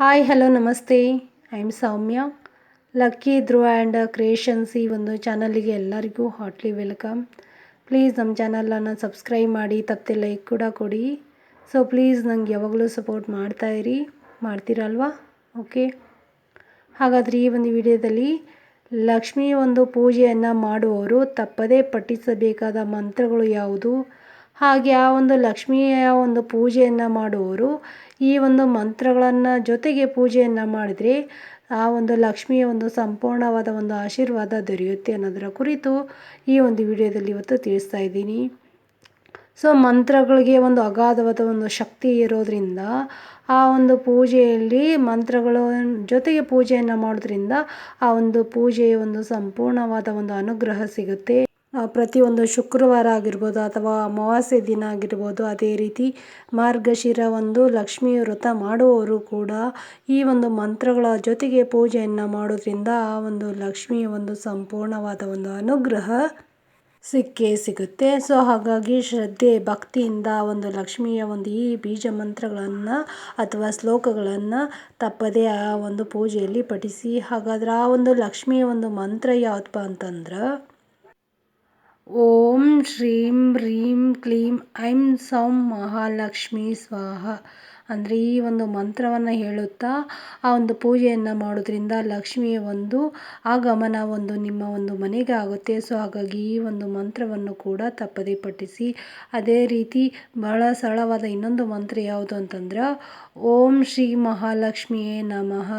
Hi hello namaste I am Soumya Lucky Dhruva and creations ಈ ಒಂದು ಚಾನಲಿಗೆ ಎಲ್ಲರಿಗೂ ಹಾಟ್ಲಿ welcome please ನಮ್ಮ ಚಾನಲನ್ನು ಸಬ್ಸ್ಕ್ರೈಬ್ ಮಾಡಿ, ತಪ್ಪದೆ ಲೈಕ್ ಕೂಡ ಕೊಡಿ. ಸೊ ಪ್ಲೀಸ್ ನಂಗೆ ಯಾವಾಗಲೂ ಸಪೋರ್ಟ್ ಮಾಡ್ತಾಯಿರಿ ಮಾಡ್ತೀರಲ್ವಾ? ಓಕೆ ಹಾಗಾದರೆ ಈ ಒಂದು ವಿಡಿಯೋದಲ್ಲಿ ಲಕ್ಷ್ಮಿ ಒಂದು ಪೂಜೆಯನ್ನು ಮಾಡುವವರು ತಪ್ಪದೇ ಪಠಿಸಬೇಕಾದ ಮಂತ್ರಗಳು ಯಾವುದು? ಹಾಗೆ ಆ ಒಂದು ಲಕ್ಷ್ಮಿಯ ಒಂದು ಪೂಜೆಯನ್ನು ಮಾಡುವವರು ಈ ಒಂದು ಮಂತ್ರಗಳನ್ನು ಜೊತೆಗೆ ಪೂಜೆಯನ್ನು ಮಾಡಿದರೆ ಆ ಒಂದು ಲಕ್ಷ್ಮಿಯ ಒಂದು ಸಂಪೂರ್ಣವಾದ ಒಂದು ಆಶೀರ್ವಾದ ದೊರೆಯುತ್ತೆ ಅನ್ನೋದರ ಕುರಿತು ಈ ಒಂದು ವಿಡಿಯೋದಲ್ಲಿ ಇವತ್ತು ತಿಳಿಸ್ತಾ ಇದ್ದೀನಿ. ಸೊ, ಮಂತ್ರಗಳಿಗೆ ಒಂದು ಅಗಾಧವಾದ ಒಂದು ಶಕ್ತಿ ಇರೋದರಿಂದ ಆ ಒಂದು ಪೂಜೆಯಲ್ಲಿ ಮಂತ್ರಗಳ ಜೊತೆಗೆ ಪೂಜೆಯನ್ನು ಮಾಡೋದ್ರಿಂದ ಆ ಒಂದು ಪೂಜೆಯ ಒಂದು ಸಂಪೂರ್ಣವಾದ ಒಂದು ಅನುಗ್ರಹ ಸಿಗುತ್ತೆ. ಪ್ರತಿಯೊಂದು ಶುಕ್ರವಾರ ಆಗಿರ್ಬೋದು ಅಥವಾ ಅಮಾವಾಸ್ಯೆ ದಿನ ಆಗಿರ್ಬೋದು, ಅದೇ ರೀತಿ ಮಾರ್ಗಶಿರ ಒಂದು ಲಕ್ಷ್ಮೀ ವ್ರತ ಮಾಡುವವರು ಕೂಡ ಈ ಒಂದು ಮಂತ್ರಗಳ ಜೊತೆಗೆ ಪೂಜೆಯನ್ನು ಮಾಡೋದ್ರಿಂದ ಆ ಒಂದು ಲಕ್ಷ್ಮಿಯ ಒಂದು ಸಂಪೂರ್ಣವಾದ ಒಂದು ಅನುಗ್ರಹ ಸಿಕ್ಕೇ ಸಿಗುತ್ತೆ. ಸೊ, ಹಾಗಾಗಿ ಶ್ರದ್ಧೆ, ಭಕ್ತಿಯಿಂದ ಒಂದು ಲಕ್ಷ್ಮಿಯ ಒಂದು ಈ ಬೀಜ ಮಂತ್ರಗಳನ್ನು ಅಥವಾ ಶ್ಲೋಕಗಳನ್ನು ತಪ್ಪದೇ ಆ ಒಂದು ಪೂಜೆಯಲ್ಲಿ ಪಠಿಸಿ, ಹಾಗಾದ್ರೆ ಆ ಒಂದು ಲಕ್ಷ್ಮಿಯ ಒಂದು ಮಂತ್ರ ಯಾವುದಪ್ಪ ಅಂತಂದ್ರೆ ಓಂ ಶ್ರೀಂ ಹ್ರೀಂ ಕ್ಲೀಂ ಐಂ ಸೌಂ ಮಹಾಲಕ್ಷ್ಮಿ ಸ್ವಾಹ ಅಂದರೆ ಈ ಒಂದು ಮಂತ್ರವನ್ನು ಹೇಳುತ್ತಾ ಆ ಒಂದು ಪೂಜೆಯನ್ನು ಮಾಡೋದ್ರಿಂದ ಲಕ್ಷ್ಮಿಯ ಒಂದು ಆಗಮನ ಒಂದು ನಿಮ್ಮ ಒಂದು ಮನೆಗೆ ಆಗುತ್ತೆ. ಸೊ ಹಾಗಾಗಿ ಈ ಒಂದು ಮಂತ್ರವನ್ನು ಕೂಡ ತಪ್ಪದೇ ಪಠಿಸಿ. ಅದೇ ರೀತಿ ಬಹಳ ಸರಳವಾದ ಇನ್ನೊಂದು ಮಂತ್ರ ಯಾವುದು ಅಂತಂದ್ರೆ, ಓಂ ಶ್ರೀ ಮಹಾಲಕ್ಷ್ಮಿಯೇ ನಮಃ.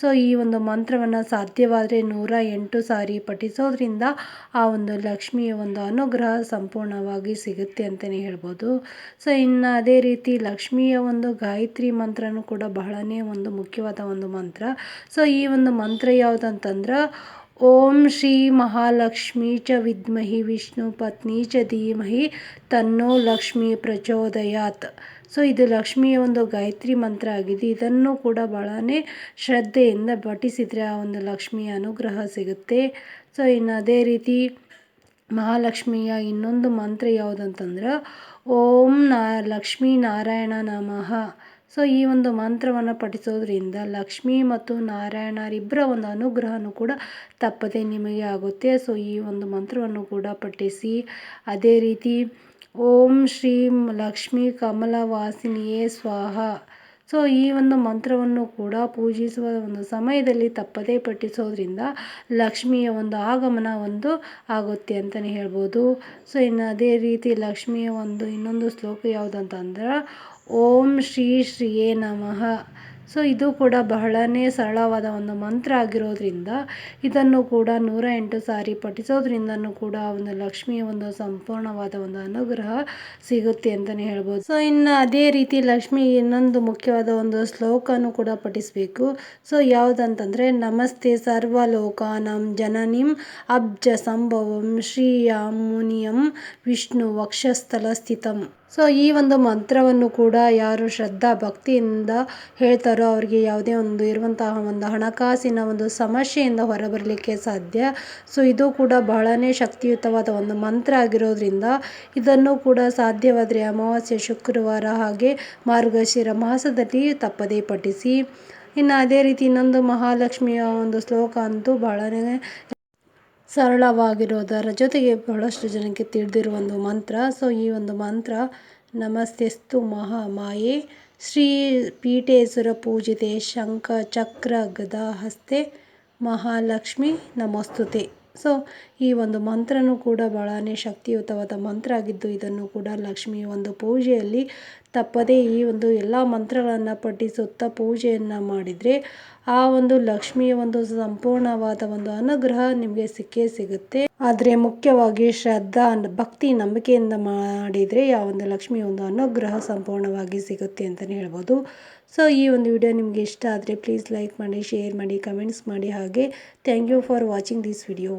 ಸೊ ಈ ಒಂದು ಮಂತ್ರವನ್ನು ಸಾಧ್ಯವಾದರೆ ನೂರ ಎಂಟು ಸಾರಿ ಪಠಿಸೋದ್ರಿಂದ ಆ ಒಂದು ಲಕ್ಷ್ಮಿಯ ಒಂದು ಅನುಗ್ರಹ ಸಂಪೂರ್ಣವಾಗಿ ಸಿಗುತ್ತೆ ಅಂತಲೇ ಹೇಳ್ಬೋದು. ಸೊ ಇನ್ನು ಅದೇ ರೀತಿ ಲಕ್ಷ್ಮಿಯ ಒಂದು ಗಾಯತ್ರಿ ಮಂತ್ರನೂ ಕೂಡ ಬಹಳನೇ ಒಂದು ಮುಖ್ಯವಾದ ಒಂದು ಮಂತ್ರ. ಸೊ ಈ ಒಂದು ಮಂತ್ರ ಯಾವುದಂತಂದ್ರೆ, ಓಂ ಶ್ರೀ ಮಹಾಲಕ್ಷ್ಮೀ ಚ ವಿದ್ಮಹಿ ವಿಷ್ಣು ಪತ್ನಿ ಚ ಧೀಮಹಿ ತನ್ನೋ ಲಕ್ಷ್ಮಿ ಪ್ರಚೋದಯಾತ್. ಸೊ ಇದು ಲಕ್ಷ್ಮಿಯ ಒಂದು ಗಾಯತ್ರಿ ಮಂತ್ರ ಆಗಿದೆ. ಇದನ್ನು ಕೂಡ ಬಹಳನೇ ಶ್ರದ್ಧೆಯಿಂದ ಪಠಿಸಿದರೆ ಆ ಒಂದು ಲಕ್ಷ್ಮಿಯ ಅನುಗ್ರಹ ಸಿಗುತ್ತೆ. ಸೊ ಇನ್ನು ಅದೇ ರೀತಿ ಮಹಾಲಕ್ಷ್ಮಿಯ ಇನ್ನೊಂದು ಮಂತ್ರ ಯಾವುದಂತಂದ್ರೆ, ಓಂ ನಾ, ಲಕ್ಷ್ಮೀ ನಾರಾಯಣ ನಮಃ. ಸೊ, ಈ ಒಂದು ಮಂತ್ರವನ್ನು ಪಠಿಸೋದ್ರಿಂದ ಲಕ್ಷ್ಮಿ ಮತ್ತು ನಾರಾಯಣರಿಬ್ಬರ ಒಂದು ಅನುಗ್ರಹನೂ ಕೂಡ ತಪ್ಪದೆ ನಿಮಗೆ ಆಗುತ್ತೆ. ಸೊ, ಈ ಒಂದು ಮಂತ್ರವನ್ನು ಕೂಡ ಪಠಿಸಿ, ಅದೇ ರೀತಿ, ಓಂ ಶ್ರೀ ಲಕ್ಷ್ಮೀ ಕಮಲವಾಸಿನಿಯೇ ಸ್ವಾಹ. ಸೊ ಈ ಒಂದು ಮಂತ್ರವನ್ನು ಕೂಡ ಪೂಜಿಸುವ ಒಂದು ಸಮಯದಲ್ಲಿ ತಪ್ಪದೇ ಪಠಿಸೋದ್ರಿಂದ ಲಕ್ಷ್ಮಿಯ ಒಂದು ಆಗಮನ ಒಂದು ಆಗುತ್ತೆ ಅಂತಲೇ ಹೇಳ್ಬೋದು. ಸೊ ಇನ್ನು ಅದೇ ರೀತಿ ಲಕ್ಷ್ಮಿಯ ಒಂದು ಇನ್ನೊಂದು ಶ್ಲೋಕ ಯಾವುದಂತಂದ್ರೆ ಓಂ ಶ್ರೀ ಶ್ರೀಯೇ ನಮಃ. ಸೊ ಇದು ಕೂಡ ಬಹಳನೇ ಸರಳವಾದ ಒಂದು ಮಂತ್ರ ಆಗಿರೋದ್ರಿಂದ ಇದನ್ನು ಕೂಡ ನೂರ ಎಂಟು ಸಾರಿ ಪಠಿಸೋದ್ರಿಂದನೂ ಕೂಡ ಒಂದು ಲಕ್ಷ್ಮಿಯ ಒಂದು ಸಂಪೂರ್ಣವಾದ ಒಂದು ಅನುಗ್ರಹ ಸಿಗುತ್ತೆ ಅಂತಲೇ ಹೇಳ್ಬೋದು. ಸೊ ಇನ್ನು ಅದೇ ರೀತಿ ಲಕ್ಷ್ಮಿ ಇನ್ನೊಂದು ಮುಖ್ಯವಾದ ಒಂದು ಶ್ಲೋಕನೂ ಕೂಡ ಪಠಿಸಬೇಕು. ಸೊ ಯಾವುದಂತಂದರೆ, ನಮಸ್ತೆ ಸರ್ವಲೋಕಾನಂ ಜನನಿಂ ಅಬ್ಜ ಸಂಭವಂ ಶ್ರೀಯಾಂ ಮುನಿಯಂ ವಿಷ್ಣು ವಕ್ಷಸ್ಥಲ ಸ್ಥಿತಂ ಸೊ ಈ ಒಂದು ಮಂತ್ರವನ್ನು ಕೂಡ ಯಾರು ಶ್ರದ್ಧಾ, ಭಕ್ತಿಯಿಂದ ಹೇಳ್ತಾರೋ ಅವರಿಗೆ ಯಾವುದೇ ಒಂದು ಇರುವಂತಹ ಒಂದು ಹಣಕಾಸಿನ ಒಂದು ಸಮಸ್ಯೆಯಿಂದ ಹೊರಬರಲಿಕ್ಕೆ ಸಾಧ್ಯ. ಸೊ ಇದು ಕೂಡ ಬಹಳನೇ ಶಕ್ತಿಯುತವಾದ ಒಂದು ಮಂತ್ರ ಆಗಿರೋದ್ರಿಂದ ಇದನ್ನು ಕೂಡ ಸಾಧ್ಯವಾದರೆ ಅಮಾವಾಸ್ಯೆ, ಶುಕ್ರವಾರ ಹಾಗೆ ಮಾರ್ಗಶಿರ ಮಾಸದಲ್ಲಿ ತಪ್ಪದೇ ಪಠಿಸಿ. ಇನ್ನು ಅದೇ ರೀತಿ ಇನ್ನೊಂದು ಮಹಾಲಕ್ಷ್ಮಿಯ ಒಂದು ಶ್ಲೋಕ ಅಂತೂ ಬಹಳನೇ ಸರಳವಾಗಿರೋದರ ಜೊತೆಗೆ ಬಹಳಷ್ಟು ಜನಕ್ಕೆ ತಿಳಿದಿರುವ ಒಂದು ಮಂತ್ರ. ಸೊ ಈ ಒಂದು ಮಂತ್ರ, ನಮಸ್ತೆಸ್ತು ಮಹಾಮಾಯೆ, ಶ್ರೀ ಪೀಠೇಶ್ವರ ಪೂಜಿತೆ, ಶಂಖ ಚಕ್ರ ಗದಾ ಹಸ್ತೆ, ಮಹಾಲಕ್ಷ್ಮಿ ನಮಸ್ತುತೆ. ಸೊ ಈ ಒಂದು ಮಂತ್ರನೂ ಕೂಡ ಬಹಳನೇ ಶಕ್ತಿಯುತವಾದ ಮಂತ್ರ ಆಗಿದ್ದು, ಇದನ್ನು ಕೂಡ ಲಕ್ಷ್ಮಿಯ ಒಂದು ಪೂಜೆಯಲ್ಲಿ ತಪ್ಪದೇ ಈ ಒಂದು ಎಲ್ಲ ಮಂತ್ರಗಳನ್ನು ಪಠಿಸುತ್ತಾ ಪೂಜೆಯನ್ನು ಮಾಡಿದರೆ ಆ ಒಂದು ಲಕ್ಷ್ಮಿಯ ಒಂದು ಸಂಪೂರ್ಣವಾದ ಒಂದು ಅನುಗ್ರಹ ನಿಮಗೆ ಸಿಕ್ಕೇ ಸಿಗುತ್ತೆ. ಆದರೆ ಮುಖ್ಯವಾಗಿ ಶ್ರದ್ಧಾ ಭಕ್ತಿ ನಂಬಿಕೆಯಿಂದ ಮಾಡಿದರೆ ಆ ಒಂದು ಲಕ್ಷ್ಮಿಯ ಒಂದು ಅನುಗ್ರಹ ಸಂಪೂರ್ಣವಾಗಿ ಸಿಗುತ್ತೆ ಅಂತಲೇ ಹೇಳ್ಬೋದು. ಸೊ ಈ ಒಂದು ವಿಡಿಯೋ ನಿಮಗೆ ಇಷ್ಟ ಆದರೆ ಪ್ಲೀಸ್ ಲೈಕ್ ಮಾಡಿ ಶೇರ್ ಮಾಡಿ ಕಮೆಂಟ್ಸ್ ಮಾಡಿ ಹಾಗೆ. Thank you for watching this video